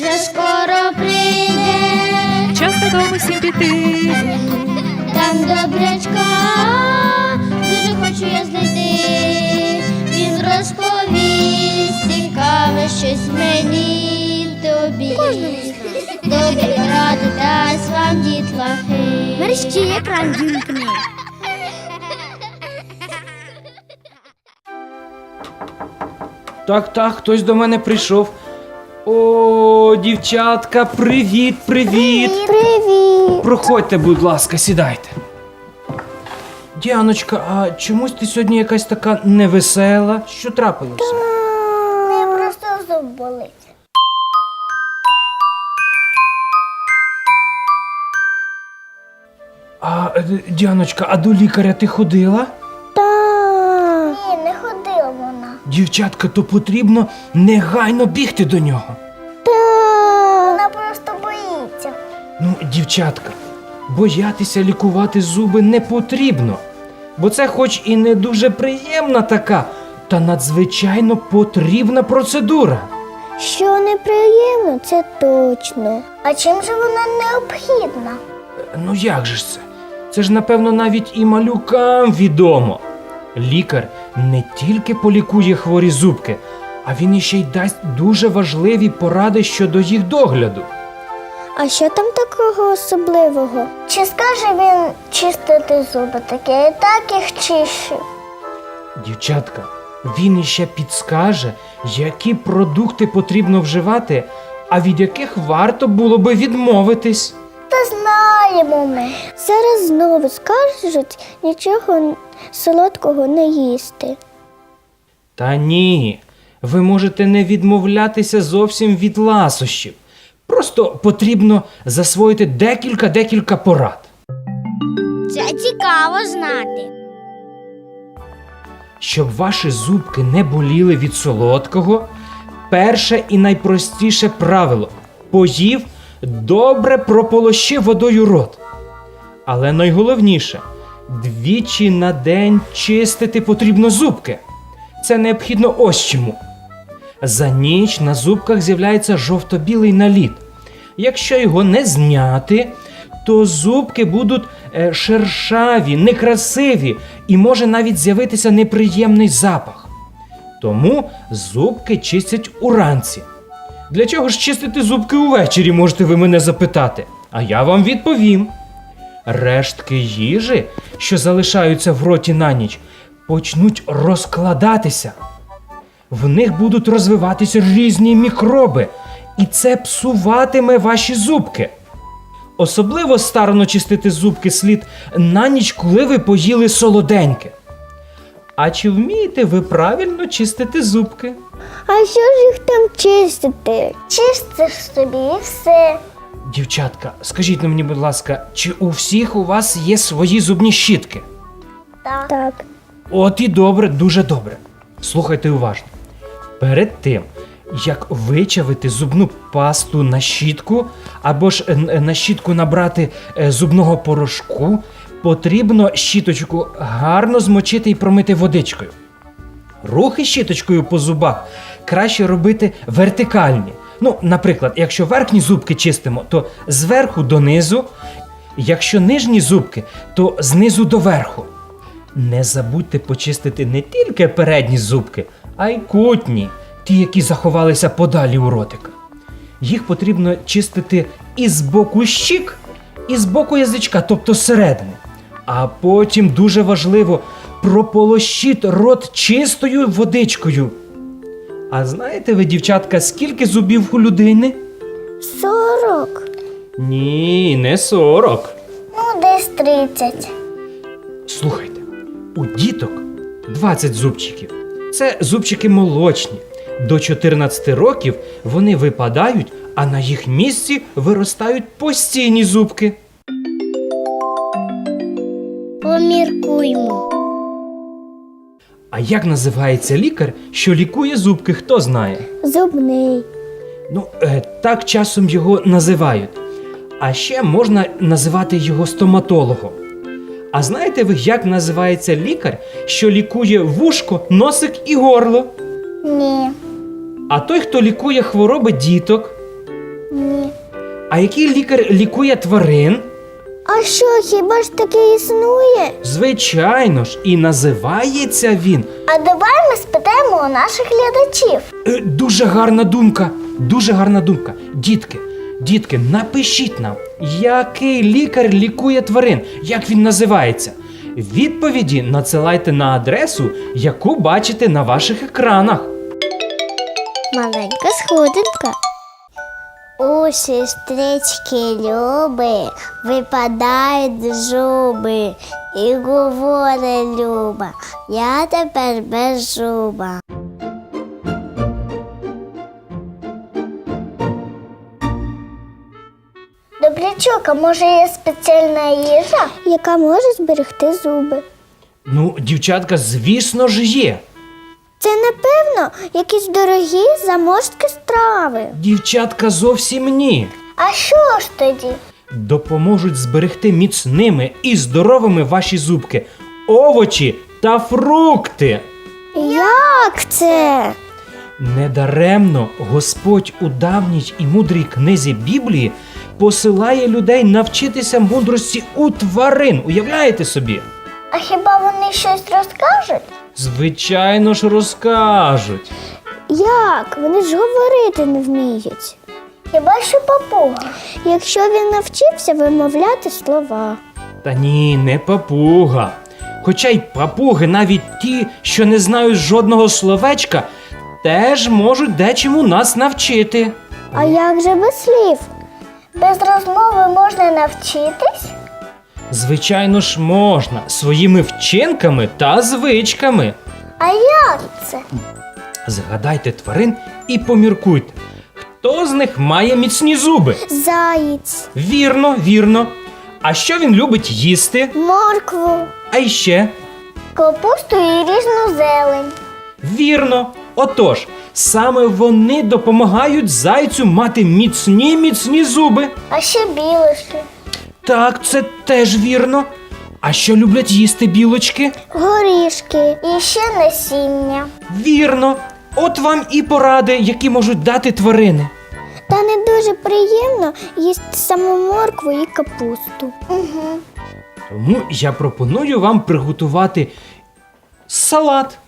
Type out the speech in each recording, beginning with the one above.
вже скоро прийде, Час додому всім піти. там добрячка, дуже хочу я знайти. Він розповість цікаве щось мені й тобі. Добрі ради дасть вам дітлахи. Мерщі екран дімкни. Так, так, хтось до мене прийшов. О, дівчатка, привіт, привіт. Привіт. Проходьте, будь ласка, сідайте. Діаночка, а чомусь ти сьогодні якась така невесела? Що трапилося? Не просто зуб болить. А, е, Діаночка, а до лікаря ти ходила? Дівчатка, то потрібно негайно бігти до нього. Вона просто боїться. Ну, дівчатка, боятися лікувати зуби не потрібно, бо це хоч і не дуже приємна така, та надзвичайно потрібна процедура. Що неприємно, це точно. А чим же вона необхідна? Ну як же ж це? Це ж, напевно, навіть і малюкам відомо. Лікар не тільки полікує хворі зубки, а він іще й дасть дуже важливі поради щодо їх догляду. А що там такого особливого? Чи скаже він чистити зуби таке? Я так їх чищу. Дівчатка, він іще підскаже, які продукти потрібно вживати, а від яких варто було би відмовитись. Та знаємо ми. Зараз знову скажуть нічого солодкого не їсти. Та ні, ви можете не відмовлятися зовсім від ласощів. Просто потрібно засвоїти декілька-декілька порад. Це цікаво знати. Щоб ваші зубки не боліли від солодкого, перше і найпростіше правило поїв добре прополощи водою рот. Але найголовніше двічі на день чистити потрібно зубки. Це необхідно ось чому. За ніч на зубках з'являється жовто-білий наліт. Якщо його не зняти, то зубки будуть е, шершаві, некрасиві і може навіть з'явитися неприємний запах. Тому зубки чистять уранці. Для чого ж чистити зубки увечері, можете ви мене запитати? А я вам відповім. Рештки їжі, що залишаються в роті на ніч, почнуть розкладатися. В них будуть розвиватися різні мікроби, і це псуватиме ваші зубки. Особливо старано чистити зубки слід на ніч, коли ви поїли солоденьке. А чи вмієте ви правильно чистити зубки? А що ж їх там чистити? Чистиш собі і все. Дівчатка, скажіть мені, будь ласка, чи у всіх у вас є свої зубні щітки? Так. так. От і добре, дуже добре. Слухайте уважно. Перед тим, як вичавити зубну пасту на щітку, або ж на щітку набрати е, зубного порошку, потрібно щіточку гарно змочити і промити водичкою. Рухи щіточкою по зубах краще робити вертикальні. Ну, наприклад, якщо верхні зубки чистимо, то зверху донизу, якщо нижні зубки, то знизу до верху. Не забудьте почистити не тільки передні зубки, а й кутні, ті, які заховалися подалі у ротика. Їх потрібно чистити і з боку щік, і з боку язичка, тобто зсередини. А потім дуже важливо прополощіть рот чистою водичкою. А знаєте ви, дівчатка, скільки зубів у людини? Сорок. Ні, не 40. Ну, десь тридцять. Слухайте, у діток 20 зубчиків. Це зубчики молочні. До 14 років вони випадають, а на їх місці виростають постійні зубки. Поміркуймо. А як називається лікар, що лікує зубки, хто знає? Зубний. Ну, е, так часом його називають. А ще можна називати його стоматологом. А знаєте ви, як називається лікар, що лікує вушко, носик і горло? Ні. А той, хто лікує хвороби діток, Ні. А який лікар лікує тварин? А що, хіба ж таке існує? Звичайно ж, і називається він. А давай ми спитаємо у наших глядачів. Е, Дуже гарна думка. Дуже гарна думка. Дітки, дітки, напишіть нам, який лікар лікує тварин, як він називається. Відповіді надсилайте на адресу, яку бачите на ваших екранах. Маленька сходинка. У сестрички Люби випадають зуби і говорить Люба, я тепер без зуба. Добрячок, а може є спеціальна їжа, яка може зберегти зуби? Ну, дівчатка, звісно ж є. Це напевно якісь дорогі заморські страви. Дівчатка зовсім ні. А що ж тоді? Допоможуть зберегти міцними і здоровими ваші зубки, овочі та фрукти. Як це? Недаремно Господь у давній і мудрій книзі Біблії посилає людей навчитися мудрості у тварин. Уявляєте собі? А хіба вони щось розкажуть? Звичайно ж розкажуть. Як? Вони ж говорити не вміють. Хіба що папуга? Якщо він навчився вимовляти слова. Та ні, не папуга. Хоча й папуги, навіть ті, що не знають жодного словечка, теж можуть дечому нас навчити. А як же без слів? Без розмови можна навчитись? Звичайно ж можна своїми вчинками та звичками. А як це? Згадайте тварин і поміркуйте, хто з них має міцні зуби? Заєць, Вірно, вірно. А що він любить їсти? моркву, А іще? капусту і різну зелень. Вірно. Отож, саме вони допомагають зайцю мати міцні міцні зуби. А ще білочки, Так, це теж вірно. А що люблять їсти білочки? горішки і ще насіння. Вірно. От вам і поради, які можуть дати тварини. Та не дуже приємно їсти саму моркву і капусту. Угу. Тому я пропоную вам приготувати салат.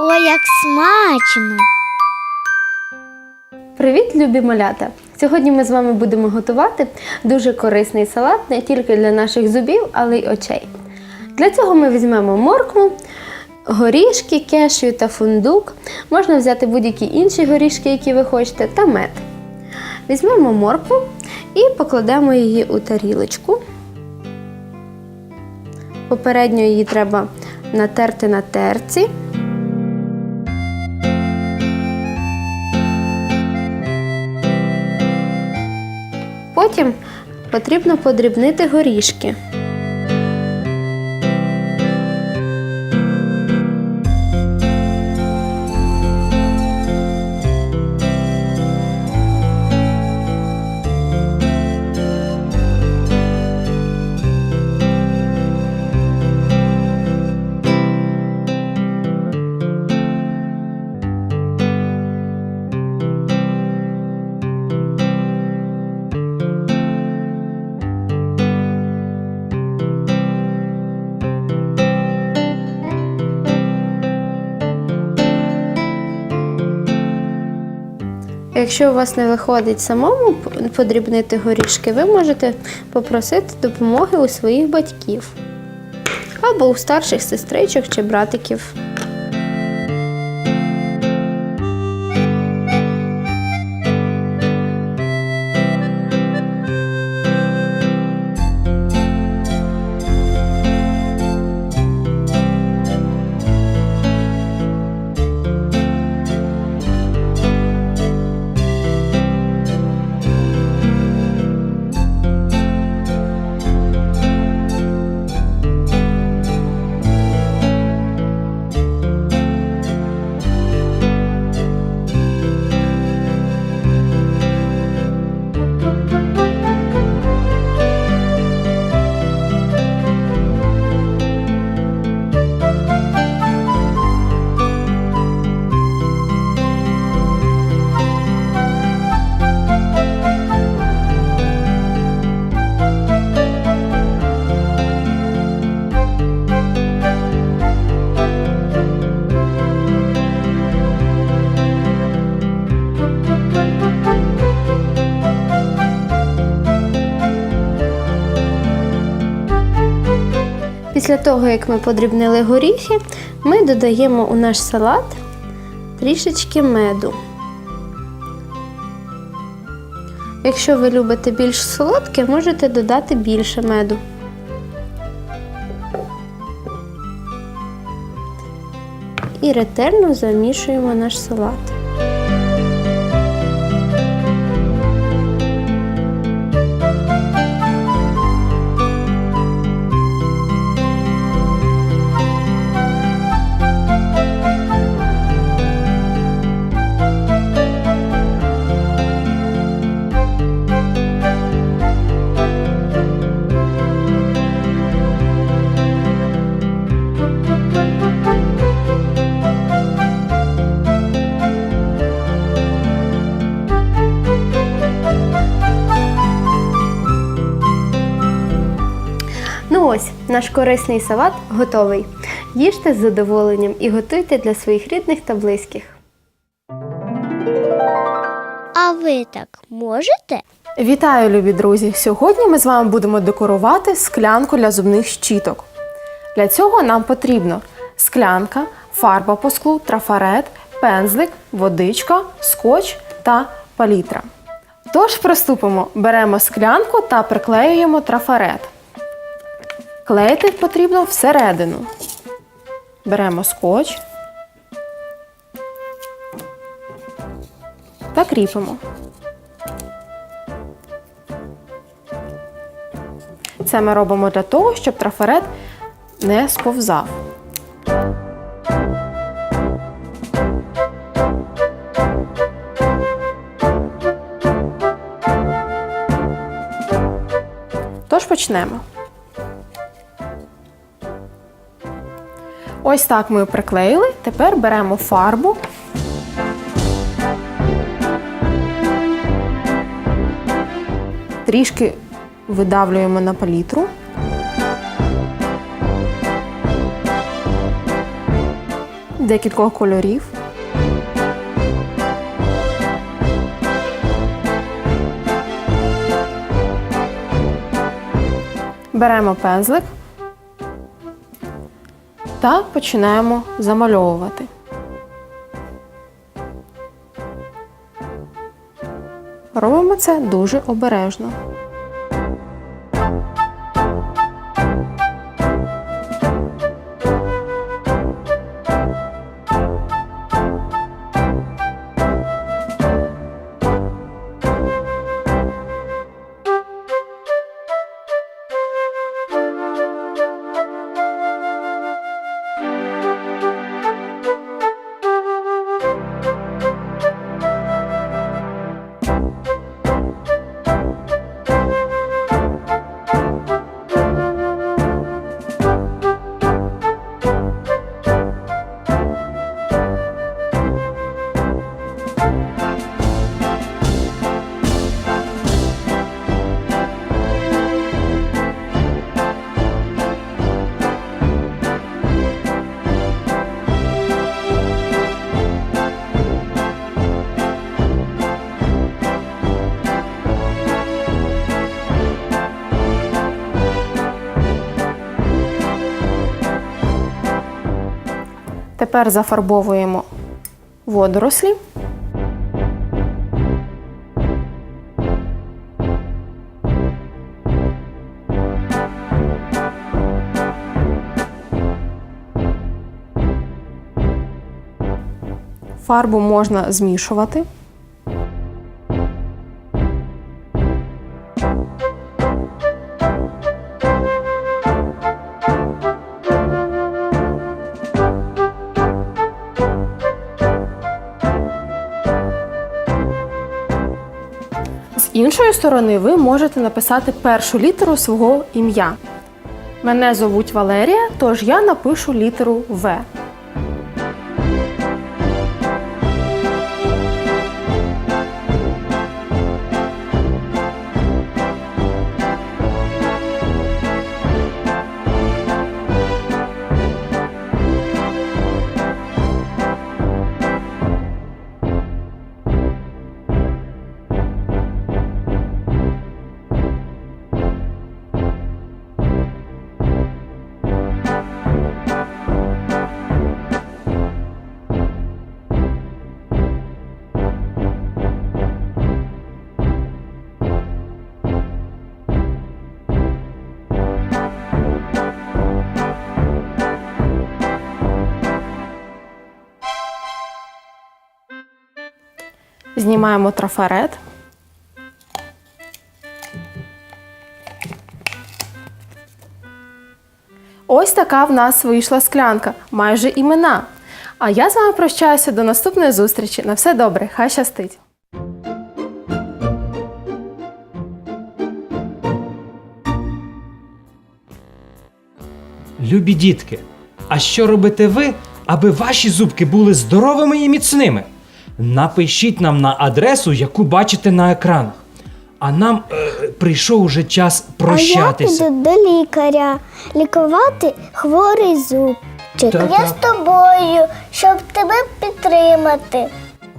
Ой, як смачно! Привіт, любі малята! Сьогодні ми з вами будемо готувати дуже корисний салат не тільки для наших зубів, але й очей. Для цього ми візьмемо моркву, горішки, кешю та фундук. Можна взяти будь-які інші горішки, які ви хочете, та мед. Візьмемо моркву і покладемо її у тарілочку. Попередньо її треба натерти на терці. Потім потрібно подрібнити горішки. Якщо у вас не виходить самому подрібнити горішки, ви можете попросити допомоги у своїх батьків або у старших сестричок чи братиків. Того, як ми подрібнили горіхи, ми додаємо у наш салат трішечки меду. Якщо ви любите більш солодке, можете додати більше меду. І ретельно замішуємо наш салат. Наш корисний салат готовий. Їжте з задоволенням і готуйте для своїх рідних та близьких. А ви так можете? Вітаю, любі друзі! Сьогодні ми з вами будемо декорувати склянку для зубних щіток. Для цього нам потрібно склянка, фарба по склу, трафарет, пензлик, водичка, скотч та палітра. Тож приступимо, беремо склянку та приклеюємо трафарет. Клеїти потрібно всередину. Беремо скотч та кріпимо. Це ми робимо для того, щоб трафарет не сповзав. Тож почнемо. Ось так ми приклеїли. Тепер беремо фарбу. Трішки видавлюємо на палітру. Декількох кольорів. Беремо пензлик та починаємо замальовувати. Робимо це дуже обережно. Тепер зафарбовуємо водорослі. Фарбу можна змішувати. Іншої сторони, ви можете написати першу літеру свого ім'я. Мене звуть Валерія, тож я напишу літеру В. Знімаємо трафарет. Ось така в нас вийшла склянка, майже імена. А я з вами прощаюся до наступної зустрічі. На все добре, хай щастить! Любі дітки, а що робите ви, аби ваші зубки були здоровими і міцними? Напишіть нам на адресу, яку бачите на екранах. А нам е, прийшов уже час А я прощатися. піду до лікаря лікувати хворий зубчик. Так, я так. з тобою, щоб тебе підтримати.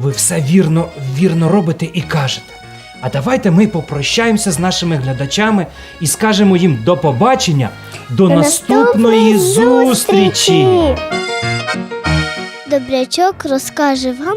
Ви все вірно, вірно робите і кажете. А давайте ми попрощаємося з нашими глядачами і скажемо їм до побачення, до, наступної зустрічі. Добрячок розкаже вам